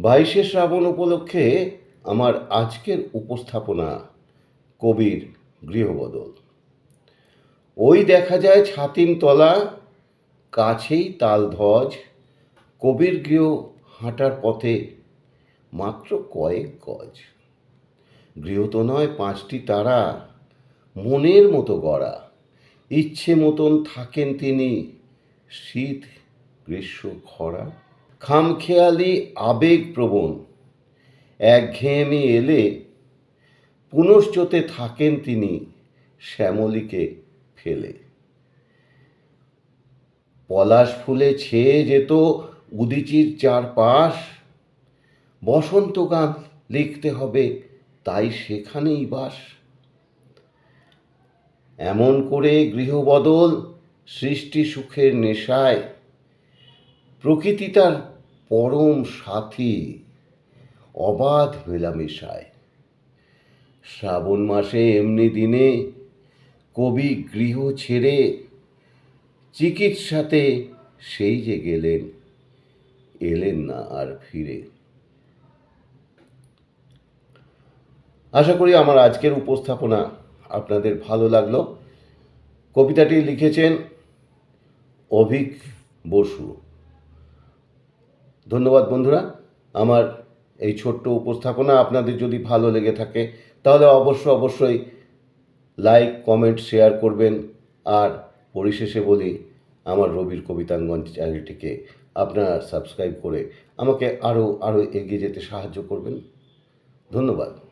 বাইশে শ্রাবণ উপলক্ষে আমার আজকের উপস্থাপনা কবির গৃহবদল। ওই দেখা যায় ছাতিম তলা, কাছেই তালধ্বজ কবির গৃহ হাঁটার পথে মাত্র কয়েক গজ। গৃহ তো নয়, পাঁচটি তারা, মনের মতো গড়া। ইচ্ছে মতন থাকেন তিনি শীত গ্রীষ্ম খরা। খামখেয়ালি আবেগপ্রবণ। একঘেয়েমি এলে পুনশ্চতে থাকেন তিনি শ্যামলীকে ফেলে। পলাশ ফুলে ছেয়ে যেত উদিচির চারপাশ। বসন্ত গান লিখতে হবে, তাই সেখানেই বাস। এমন করে গৃহবদল সৃষ্টি সুখের নেশায় প্রকৃতি তার পরম সাথী। অবাধ মেলামেশায় শ্রাবণ মাসে এমনি দিনে কবি গৃহ ছেড়ে চিকিৎসাতে সেই যে গেলেন, এলেন না আর ফিরে। আশা করি আমার আজকের উপস্থাপনা আপনাদের ভালো লাগল। কবিতাটি লিখেছেন অভিক বসু। ধন্যবাদ বন্ধুরা। আমার এই ছোট্ট উপস্থাপনা আপনাদের যদি ভালো লেগে থাকে, তাহলে অবশ্য অবশ্যই লাইক, কমেন্ট, শেয়ার করবেন। আর পরিশেষে বলি, আমার রবির কবিতাঙ্গন চ্যানেলটিকে আপনারা সাবস্ক্রাইব করে আমাকে আরও আরও এগিয়ে যেতে সাহায্য করবেন। ধন্যবাদ।